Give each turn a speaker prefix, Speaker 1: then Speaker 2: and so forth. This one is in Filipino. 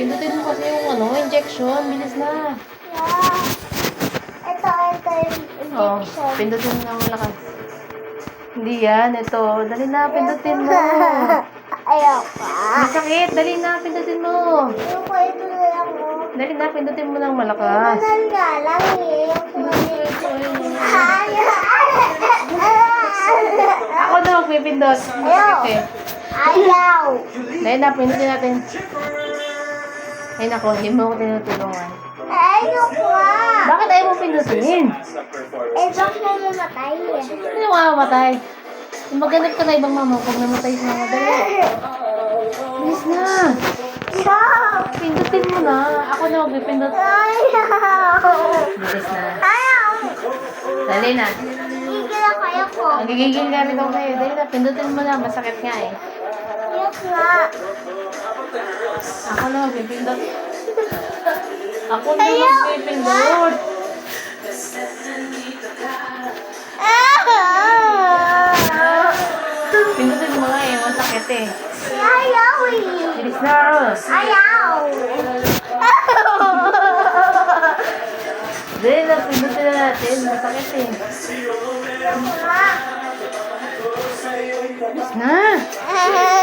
Speaker 1: Pindutin mo kasi yung ano, injection. Bilis na.
Speaker 2: Yeah. Ito, ito yung
Speaker 1: Oh,
Speaker 2: injection.
Speaker 1: pindutin mo ng malakas. Hindi yan. Ito. Dali na, pindutin mo.
Speaker 2: Ayaw pa.
Speaker 1: Masakit. Dali na, pindutin mo.
Speaker 2: Ayaw ko ito na lang mo.
Speaker 1: Dali na, pindutin mo ng
Speaker 2: Ito
Speaker 1: malakas.
Speaker 2: na nga lang eh.
Speaker 1: Ako na magpipindot. Masakit eh.
Speaker 2: Ayaw.
Speaker 1: Dahil na, pindutin natin. Ay nako, hindi mo ako tinutulungan.
Speaker 2: Ayaw pa.
Speaker 1: Bakit ayaw mo pindutin?
Speaker 2: Eh, bakit mo mamatay eh?
Speaker 1: Ano yung mamamatay? Maghanap ka na ibang mama pag namatay si mama. Dali. Bilis na.
Speaker 2: Ayaw.
Speaker 1: Pindutin mo na. Ako na magpipindot.
Speaker 2: Ayaw.
Speaker 1: Bilis na.
Speaker 2: Ayaw.
Speaker 1: Dali na.
Speaker 2: Gigil ako. Ayaw ko.
Speaker 1: Magigigil ka rin ako kayo. Dali na, pindutin mo na. Masakit nga eh. Ako na magpipindot. Ako na magpipindot. Pindutin mo nga eh. Masakit eh.
Speaker 2: Ayaw eh.
Speaker 1: Bilis na.
Speaker 2: Ayaw.
Speaker 1: Dali na, pindutin na natin. Masakit eh.
Speaker 2: Nga.
Speaker 1: Bilis na.